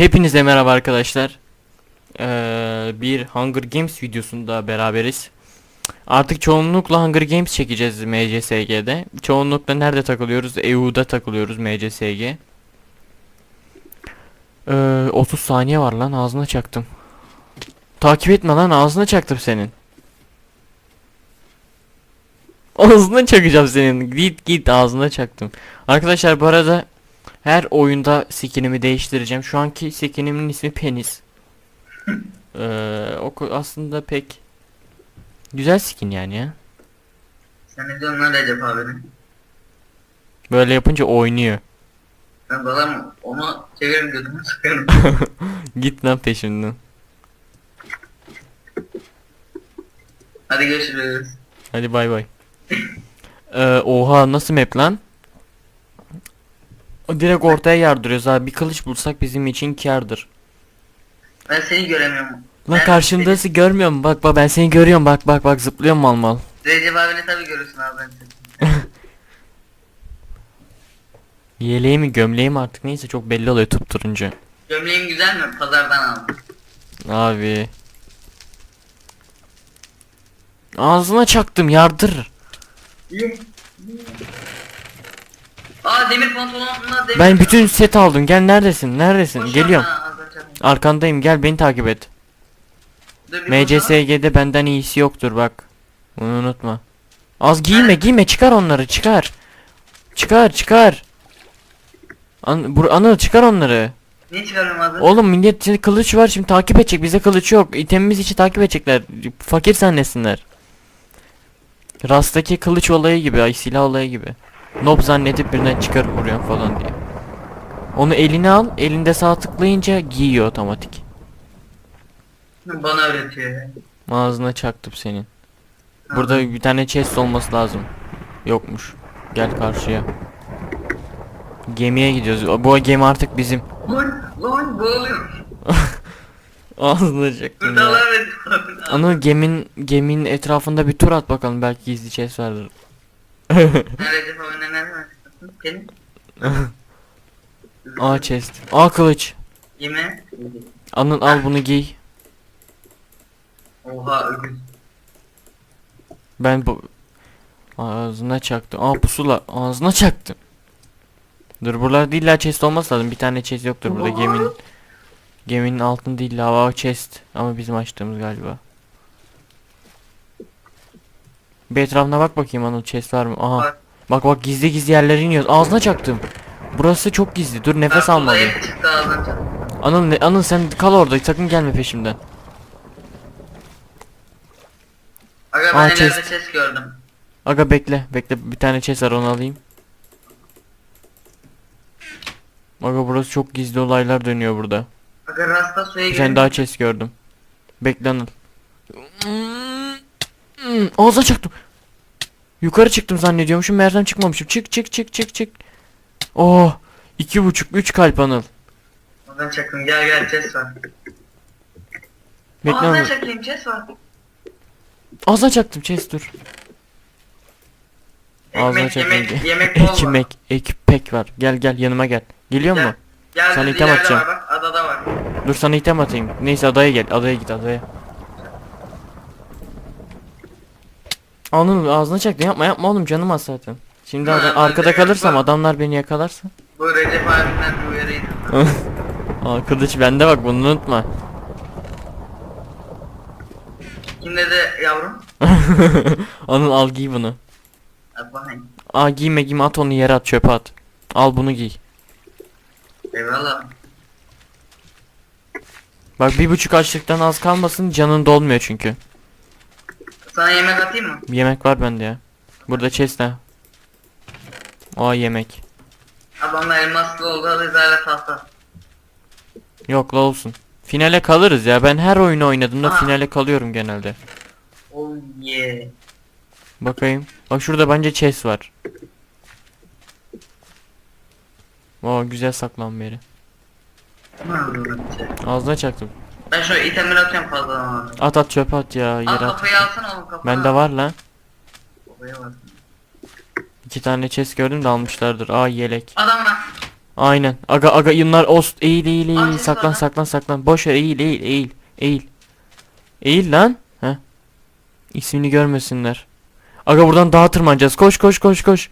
Hepinize merhaba arkadaşlar. Ee, bir Hunger Games videosunda beraberiz. Artık çoğunlukla Hunger Games çekeceğiz MCSG'de. Çoğunlukla nerede takılıyoruz? EU'da takılıyoruz MCSG. Ee, 30 saniye var lan ağzına çaktım. Takip etme lan ağzına çaktım senin. Ağzına çakacağım senin. Git git ağzına çaktım. Arkadaşlar bu arada her oyunda skinimi değiştireceğim. Şu anki skinimin ismi Penis. Ee, o aslında pek güzel skin yani ya. Sen ne diyorsun lan Recep abinin? Böyle yapınca oynuyor. Ben babam onu çeviririm gözümü sıkarım. Git lan peşinden. Hadi görüşürüz. Hadi bay bay. Ee, oha nasıl map lan? Direkt ortaya yardırıyoruz abi. Bir kılıç bulsak bizim için kârdır. Ben seni göremiyorum. Lan Ben karşımdası görmüyor musun? Bak bak ben seni görüyorum bak bak bak zıplıyorum mal mal. Recep abini tabi görürsün abi ben seni. Yeleği mi gömleği mi artık neyse çok belli oluyor tup turuncu. Gömleğim güzel mi? Pazardan aldım. Abi. Ağzına çaktım yardır. Aa demir pantolonla demir. Ben bütün set aldım. Gel neredesin? Neredesin? Boş Geliyorum. yapma, az önce yapma. Arkandayım. Gel beni takip et. Dur, bir. MCSG'de benden iyisi yoktur bak. Bunu unutma. Az giyme giyme çıkar onları çıkar. Çıkar çıkar. An Bur Anıl çıkar onları. Niye çıkarıyorum abi? Oğlum millet şimdi kılıç var şimdi takip edecek. Bize kılıç yok. İtemimiz için takip edecekler. Fakir zannetsinler. Rastaki kılıç olayı gibi, ay silah olayı gibi. Nob zannedip birinden çıkarıp vuruyor falan diye. Onu eline al, elinde sağ tıklayınca giyiyor otomatik. Bana öğretiyor. Ağzına çaktım senin. Burada bir tane chest olması lazım. Yokmuş. Gel karşıya. Gemiye gidiyoruz. Bu gemi artık bizim. Lan lan boğuluyor. Ağzına çaktım ya. Anıl gemin geminin etrafında bir tur at bakalım belki gizli chest vardır. Abine ne demek? Senin? Aa chest. Aa kılıç. Yeme. Anıl al bunu giy. Oha öküz. Ben bu ağzına çaktım. Aa pusula ağzına çaktım. Dur buralarda illa chest olması lazım. Bir tane chest yoktur burada geminin. Geminin altında illa var chest. Ama bizim açtığımız galiba. Bir etrafına bak bakayım Anıl chest var mı? Aha. Bak bak gizli gizli yerlere iniyoruz. Ağzına çaktım. Burası çok gizli. Dur nefes Ben almalıyım. Anıl ne, Anıl sen kal orada sakın gelme peşimden. Aga Aa, ben ileride chest. ses gördüm. Aga bekle bekle bir tane chest var onu alayım. Aga burası çok gizli olaylar dönüyor burada. Aga rasta suya Bir tane daha chest gördüm. Bekle Anıl. Ağza çıktım. Yukarı çıktım zannediyormuşum meğersem çıkmamışım. Çık çık çık çık çık. Oh. iki buçuk üç kalp Anıl. Oradan çakın gel gel ses var. Bekle ben Anıl. çakayım ses var. Ağza çaktım chest dur. Ağzına Ekmek çakayım. yemek yemek bol var. Ekmek, ekmek var. Gel gel yanıma gel. Geliyor Gel. mu? Gel Sana item ileride atacağım. var bak adada var. Dur sana item atayım. Neyse adaya gel. Adaya git adaya. Anıl ağzına çaktın. Yapma yapma oğlum canım az zaten. Şimdi Ha, ada- ben arkada de kalırsam adamlar beni yakalarsa. Bu Recep abimden bir uyarıydı. Aa kılıç bende bak bunu unutma. Kim dedi yavrum? Anıl al giy bunu. Bakayım. Aa giyme giyme at onu yere at çöpe at. Al bunu giy. Eyvallah. Bak bir buçuk açlıktan az kalmasın canın dolmuyor çünkü. Sana yemek atayım mı? Yemek var bende ya. Burada chest ne? Aa yemek. Adamla elmaslı oldu zaten tahta. Yok la olsun. Finale kalırız ya. Ben her oyunu oynadığımda Aha. finale kalıyorum genelde. Oh yeah. Bakayım. Bak şurada bence chest var. Oo güzel saklan beri. Ağzına çaktım. Ben şu itemleri atıyorum fazladan. At at çöpe at ya. Al Yere at. kafayı alsana oğlum kafayı. Bende var lan. Kafaya bak. İki tane chest gördüm de almışlardır. Aa yelek. Adam var. Aynen. Aga aga yunlar ost eğil eğil eğil Aa, saklan var lan. saklan saklan. Boş ver eğil eğil eğil eğil. Eğil lan. Heh. İsmini görmesinler. Aga buradan dağa tırmanacağız. Koş koş koş koş.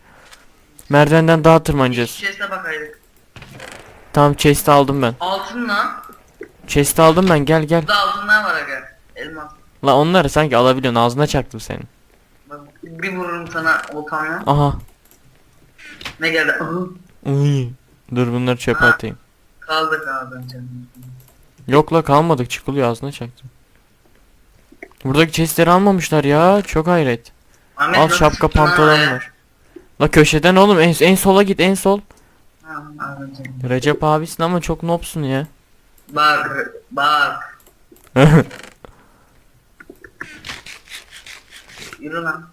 Merdivenden dağa tırmanacağız. Chest'e bakaydık. Tamam chest'i aldım ben. Altın lan. Chest'i aldım ben gel gel. Burada altınlar var aga. Elmas. La onları sanki alabiliyorsun ağzına çaktım senin. Bak bir vururum sana oltamla. Aha. Ne geldi? Aha. Uy. Dur bunları çöpe Ha. atayım. Kaldı kaldı canım. Yok la kalmadık çıkılıyor ağzına çaktım. Buradaki chestleri almamışlar ya çok hayret. Ahmet Al nasıl şapka çıktın lan pantolon oraya? var. La köşeden oğlum en, en sola git en sol. Ha, anladım. Recep abisin ama çok nopsun ya. Bak bak. Yürü lan.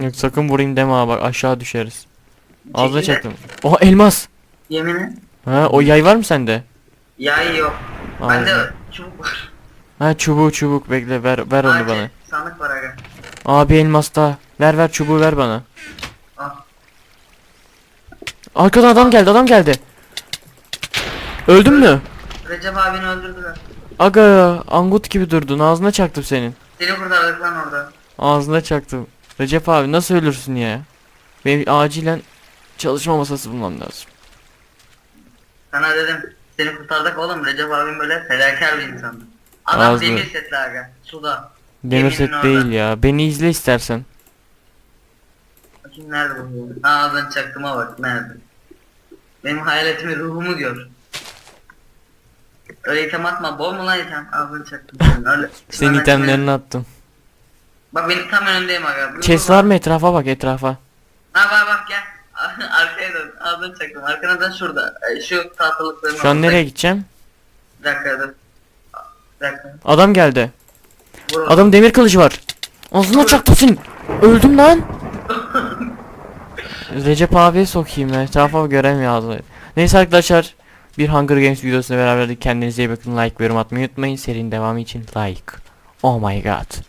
Yok sakın vurayım deme ha bak aşağı düşeriz. Ağzına Çekil de. çaktım. Oha elmas. Yemini. Ha o yay var mı sende? Yay yok. Bende çubuk var. Ha çubuğu çubuk bekle ver ver onu bana. Sandık var aga. Abi elmas daha. Ver ver çubuğu ver bana. Al. Arkadan adam geldi adam geldi. Öldün mü? Recep abini öldürdüler. Aga angut gibi durdun ağzına çaktım senin. Seni kurtardık lan orada. Ağzına çaktım. Recep abi nasıl ölürsün ya? Benim acilen çalışma masası bulmam lazım. Sana dedim. Seni kurtardık oğlum. Recep abim böyle fedakar bir insandı. Adam Ağzını- demir setli aga. Suda. Demir set Geminin değil orada. ya. Beni izle istersen. Bakayım nerede bu? Aa ben çaktığıma bak nerede? Benim hayaletimi ruhumu gör. Öyle item atma bol mu lan item? Ben çaktım öyle. Senin Bana itemlerini attım. Bak benim tam önündeyim aga. Buyur Chest baba. var mı etrafa bak etrafa. Ha bak bak gel. Arkaya dön. Ben çaktım. Arkana dön şurada. Ee, Şu tahtalıkların Şu an orada. nereye gideceğim? Bir dakika dur. Bir dakika. Adam geldi. Vur onu. Adam demir kılıcı var. Ağzına çaktım seni. Öldüm lan. Recep abiye sokayım ya. Etrafa göremiyor ağzını. Neyse arkadaşlar. Bir Hunger Games videosuyla beraberdik. Kendinize iyi bakın. Like ve yorum atmayı unutmayın. Serinin devamı için like. Oh my god.